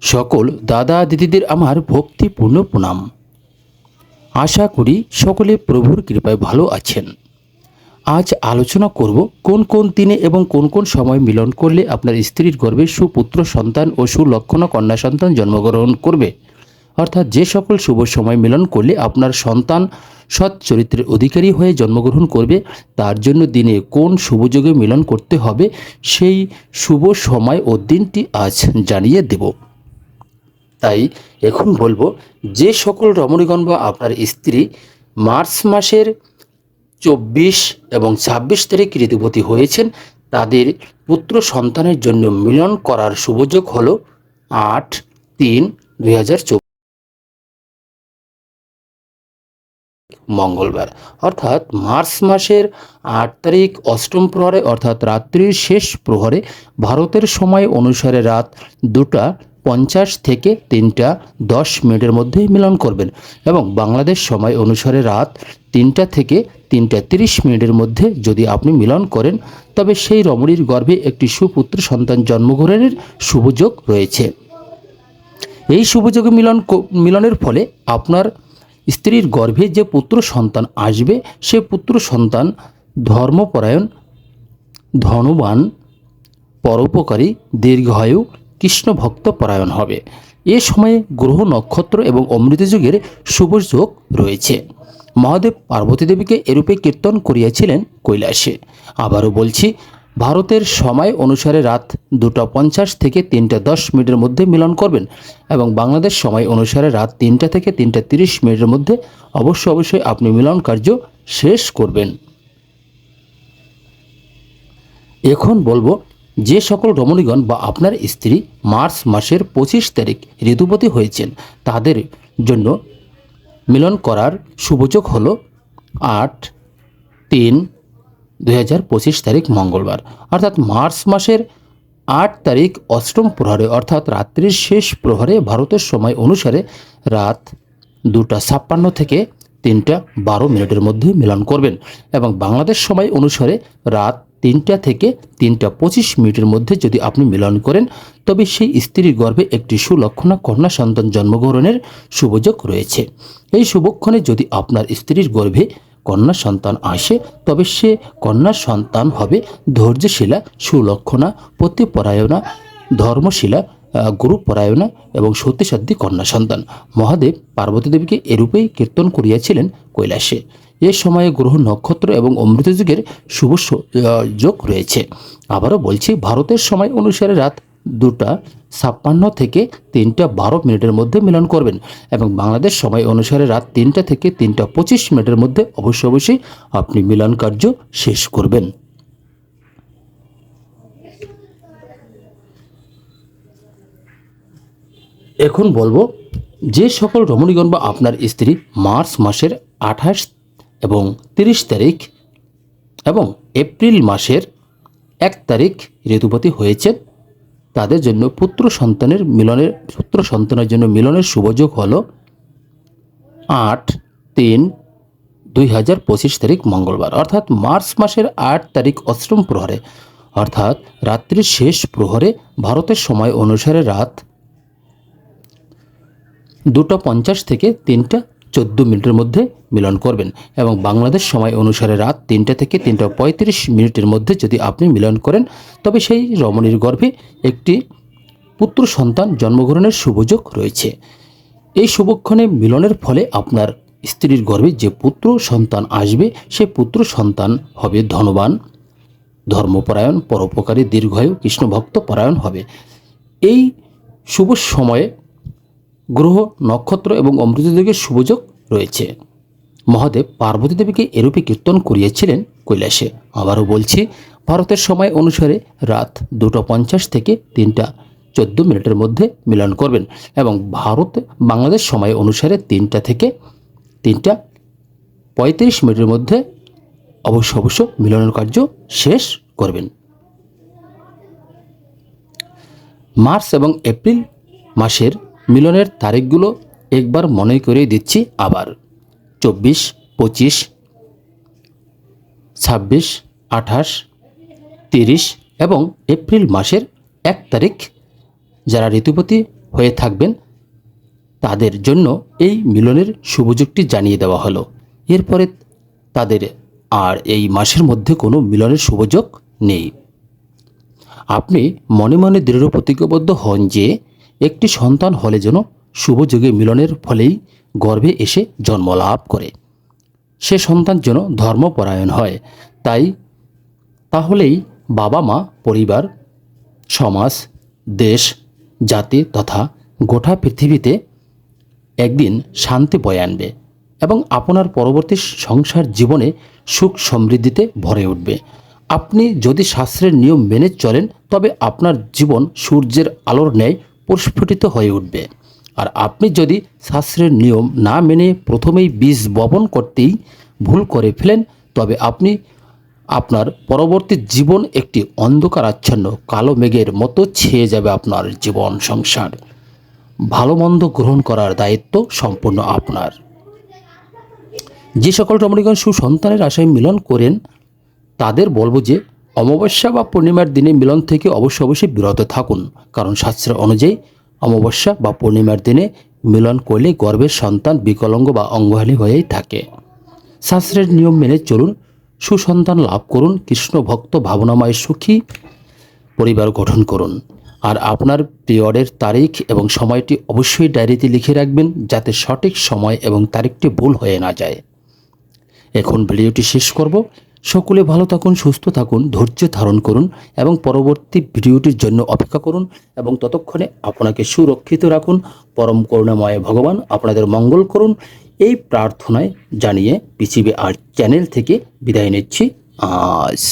সকল দাদা দিদিদের আমার ভক্তিপূর্ণ প্রণাম। আশা করি সকলে প্রভুর কৃপায় ভালো আছেন। আজ আলোচনা করব কোন কোন দিনে এবং কোন কোন সময় মিলন করলে আপনার স্ত্রীর গর্ভে সুপুত্র সন্তান ও সুলক্ষণ কন্যা সন্তান জন্মগ্রহণ করবে। অর্থাৎ যে সকল শুভ সময় মিলন করলে আপনার সন্তান সৎ চরিত্রের অধিকারী হয়ে জন্মগ্রহণ করবে, তার জন্য দিনে কোন শুভযোগে মিলন করতে হবে, সেই শুভ সময় ও দিনটি আজ জানিয়ে দেব। তাই এখন বলব যে সকল রমণীগণ বা আপনার স্ত্রী মার্চ মাসের চব্বিশ এবং ছাব্বিশ তারিখ ঋতুপতি হয়েছেন, তাদের পুত্র সন্তানের জন্য মিলন করার সুযোগ হল আট তিন দুই মঙ্গলবার, অর্থাৎ মার্চ মাসের আট তারিখ অষ্টম প্রহরে, অর্থাৎ রাত্রির শেষ প্রহরে, ভারতের সময় অনুসারে রাত দুটা পঞ্চাশ থেকে তিনটা দশ মিনিটের মধ্যে মিলন করবেন এবং বাংলাদেশ সময় অনুসারে রাত তিনটা থেকে তিনটা তিরিশ মিনিটের মধ্যে যদি আপনি মিলন করেন, তবে সেই রমণীর গর্ভে একটি সুপুত্র সন্তান জন্মগ্রহণের শুভযোগ রয়েছে। এই শুভযোগে মিলন মিলনের ফলে আপনার স্ত্রীর গর্ভে যে পুত্র সন্তান আসবে, সে পুত্র সন্তান ধর্মপরায়ণ, ধনবান, পরোপকারী, দীর্ঘায়ু কৃষ্ণ ভক্ত পরায়ণ হবে। এ সময়ে গ্রহ নক্ষত্র এবং অমৃত যুগের শুভযোগ রয়েছে। মহাদেব পার্বতী দেবীকে এরূপে কীর্তন করিয়াছিলেন কৈলাসে। আবারও বলছি, ভারতের সময় অনুসারে রাত দুটো পঞ্চাশ থেকে তিনটা দশ মিনিটের মধ্যে মিলন করবেন এবং বাংলাদেশ সময় অনুসারে রাত তিনটা থেকে তিনটা তিরিশ মিনিটের মধ্যে অবশ্যই অবশ্যই আপনি মিলন কার্য শেষ করবেন। এখন বলব যে সকল রমণীগণ বা আপনার স্ত্রী মার্চ মাসের পঁচিশ তারিখ ঋতুপতি হয়েছেন, তাদের জন্য মিলন করার শুভযোগ হল আট তিন দুই তারিখ মঙ্গলবার। অর্থাৎ মার্চ মাসের আট তারিখ অষ্টম প্রহরে, অর্থাৎ রাত্রির শেষ প্রহরে ভারতের সময় অনুসারে রাত দুটা ছাপ্পান্ন থেকে তিনটা বারো মিনিটের মধ্যে মিলন করবেন এবং বাংলাদেশ সময় অনুসারে রাত তিনটা থেকে তিনটা পঁচিশ মিনিটের মধ্যে যদি আপনি মিলন করেন, তবে সেই স্ত্রীর গর্ভে একটি সুলক্ষণা কন্যা সন্তান জন্মগ্রহণের শুভযোগ রয়েছে। এই শুভক্ষণে যদি আপনার স্ত্রীর গর্ভে কন্যা সন্তান আসে, তবে সে কন্যা সন্তান হবে ধৈর্যশীলা, সুলক্ষণা, প্রতিপরায়ণা, ধর্মশীলা গুরুপরায়ণা এবং সত্যসাধ্যী কন্যা সন্তান। মহাদেব পার্বতী দেবীকে এরূপেই কীর্তন করিয়াছিলেন কৈলাসে। এ সময়ে গ্রহ নক্ষত্র এবং অমৃত যুগের শুভ যোগ রয়েছে। আবারও বলছি, ভারতের সময় অনুসারে রাত দুটা ছাপ্পান্ন থেকে তিনটা বারো মিনিটের মধ্যে মিলন করবেন এবং বাংলাদেশ সময় অনুসারে রাত তিনটা থেকে তিনটা পঁচিশ মিনিটের মধ্যে অবশ্যই অবশ্যই আপনি মিলন কার্য শেষ করবেন। এখন বলব, যে সকল রমণীগণ বা আপনার স্ত্রী মার্চ মাসের আঠাশ এবং তিরিশ তারিখ এবং এপ্রিল মাসের এক তারিখ ঋতুপতি হয়েছে। তাদের জন্য পুত্র সন্তানের মিলনের, পুত্র সন্তানের জন্য মিলনের শুভযোগ হল আট তিন দুই হাজার পঁচিশ তারিখ মঙ্গলবার, অর্থাৎ মার্চ মাসের আট তারিখ অষ্টম প্রহরে, অর্থাৎ রাত্রির শেষ প্রহরে ভারতের সময় অনুসারে রাত দুটো পঞ্চাশ থেকে তিনটা চোদ্দ মিনিটের মধ্যে মিলন করবেন এবং বাংলাদেশ সময় অনুসারে রাত তিনটা থেকে তিনটা পঁয়ত্রিশ মিনিটের মধ্যে যদি আপনি মিলন করেন, তবে সেই রমণীর গর্ভে একটি পুত্র সন্তান জন্মগ্রহণের শুভযোগ রয়েছে। এই শুভক্ষণে মিলনের ফলে আপনার স্ত্রীর গর্ভে যে পুত্র সন্তান আসবে, সে পুত্র সন্তান হবে ধনবান। ধর্মপরায়ণ, পরোপকারী, দীর্ঘায়ু, কৃষ্ণভক্ত পরায়ণ হবে। এই শুভ সময়ে গ্রহ, নক্ষত্র এবং অমৃতদেবের শুভযোগ রয়েছে। মহাদেব পার্বতী দেবীকে এরূপে কীর্তন করিয়েছিলেন কৈলাসে। আবারও বলছি, ভারতের সময় অনুসারে রাত দুটো পঞ্চাশ থেকে তিনটা চোদ্দ মিনিটের মধ্যে মিলন করবেন এবং ভারত বাংলাদেশ সময় অনুসারে তিনটা থেকে তিনটা পঁয়ত্রিশ মিনিটের মধ্যে অবশ্য অবশ্য মিলনের কার্য শেষ করবেন। মার্চ এবং এপ্রিল মাসের মিলনের তারিখগুলো একবার মনে করে দিচ্ছি আবার। চব্বিশ, পঁচিশ, ছাব্বিশ, আঠাশ, তিরিশ এবং এপ্রিল মাসের এক তারিখ যারা ঋতুপতি হয়ে থাকবেন, তাদের জন্য এই মিলনের সুযোগটি জানিয়ে দেওয়া হলো। এরপরে তাদের আর এই মাসের মধ্যে কোনো মিলনের সুযোগ নেই। আপনি মনে মনে দৃঢ় প্রতিজ্ঞবদ্ধ হন যে একটি সন্তান হলে যেন শুভযোগে মিলনের ফলেই গর্ভে এসে জন্ম লাভ করে। সে সন্তান যেন ধর্মপরায়ণ হয়, তাই তাহলেই বাবা, মা, পরিবার, সমাজ, দেশ, জাতি তথা গোটা পৃথিবীতে একদিন শান্তি বয়ে আনবে এবং আপনার পরবর্তী সংসার জীবনে সুখ সমৃদ্ধিতে ভরে উঠবে। আপনি যদি শাস্ত্রের নিয়ম মেনে চলেন, তবে আপনার জীবন সূর্যের আলোর ন্যায় প্রস্ফুটিত হয়ে উঠবে। আর আপনি যদি শাস্ত্রের নিয়ম না মেনে প্রথমেই বীজ বপন করতেই ভুল করে ফেলেন, তবে আপনি আপনার পরবর্তী জীবন একটি অন্ধকারাচ্ছন্ন, কালো মেঘের মতো ছেয়ে যাবে আপনার জীবন সংসার। ভালো মন্দ গ্রহণ করার দায়িত্ব সম্পূর্ণ আপনার। যে সকল রমণীগণ সুসন্তানের আশায় মিলন করেন, তাদের বলব যে অমাবস্যা বা পূর্ণিমার দিনে মিলন থেকে অবশ্যই অবশ্যই বিরত থাকুন। কারণ শাস্ত্র অনুযায়ী, অমাবস্যা বা পূর্ণিমার দিনে মিলন করলে গর্ভের সন্তান বিকলঙ্গ বা অঙ্গহানি হয়েই থাকে। শাস্ত্রের নিয়ম মেনে চলুন, সুসন্তান লাভ করুন, কৃষ্ণ ভক্ত ভাবনাময় সুখী পরিবার গঠন করুন। আর আপনার পিরিয়ডের তারিখ এবং সময়টি অবশ্যই ডায়েরিতে লিখে রাখবেন, যাতে সঠিক সময় এবং তারিখটি ভুল হয়ে না যায়। এখন ভিডিওটি শেষ করব। সকলে ভালো থাকুন, সুস্থ থাকুন, ধৈর্য ধারণ করুন এবং পরবর্তী ভিডিওটির জন্য অপেক্ষা করুন এবং ততক্ষণে আপনাকে সুরক্ষিত রাখুন। পরম করুণাময় ভগবান আপনাদের মঙ্গল করুন। এই প্রার্থনায় জানিয়ে পিছিবে আর চ্যানেল থেকে বিদায় নিচ্ছি। আজ।